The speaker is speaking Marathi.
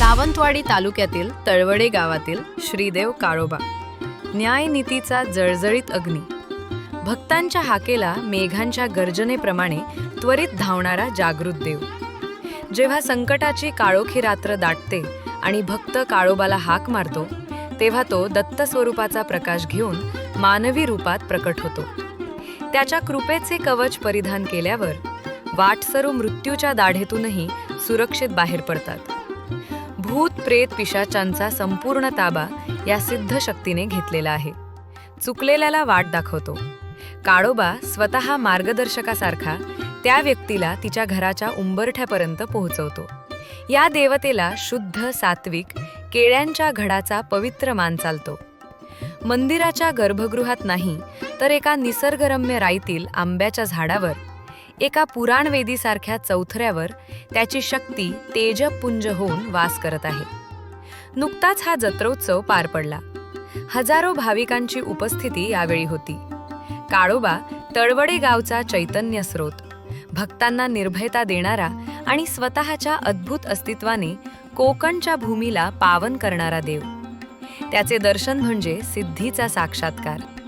सावंतवाडी तालुक्यातील तळवडे गावातील श्रीदेव काळोबा न्यायनीतीचा जळजळीत अग्नी. भक्तांच्या हाकेला मेघांच्या गर्जनेप्रमाणे त्वरित धावणारा जागृत देव. जेव्हा संकटाची काळोखी रात्र दाटते आणि भक्त काळोबाला हाक मारतो तेव्हा तो दत्त स्वरूपाचा प्रकाश घेऊन मानवी रूपात प्रकट होतो. त्याच्या कृपेचे कवच परिधान केल्यावर वाटसरू मृत्यूच्या दाढेतूनही सुरक्षित बाहेर पडतात. भूत प्रेत पिशाचांचा संपूर्ण ताबा या सिद्ध शक्तीने घेतलेला आहे. चुकलेल्याला वाट दाखवतो. काळोबा स्वतः मार्गदर्शकासारखा त्या व्यक्तीला तिच्या घराच्या उंबरठ्यापर्यंत पोहोचवतो. या देवतेला शुद्ध सात्विक केळ्यांच्या घडाचा पवित्र मान चालतो. मंदिराच्या गर्भगृहात नाही तर एका निसर्गरम्य राईतील आंब्याच्या झाडावर एका पुराणवेदीसारख्या चौथऱ्यावर त्याची शक्ती तेजपुंज होऊन वास करत आहे. नुकताच हा जत्रोत्सव पार पडला. हजारो भाविकांची उपस्थिती यावेळी होती. काळोबा तळवडे गावचा चैतन्य स्रोत भक्तांना निर्भयता देणारा आणि स्वतःच्या अद्भुत अस्तित्वाने कोकणच्या भूमीला पावन करणारा देव. त्याचे दर्शन म्हणजे सिद्धीचा साक्षात्कार.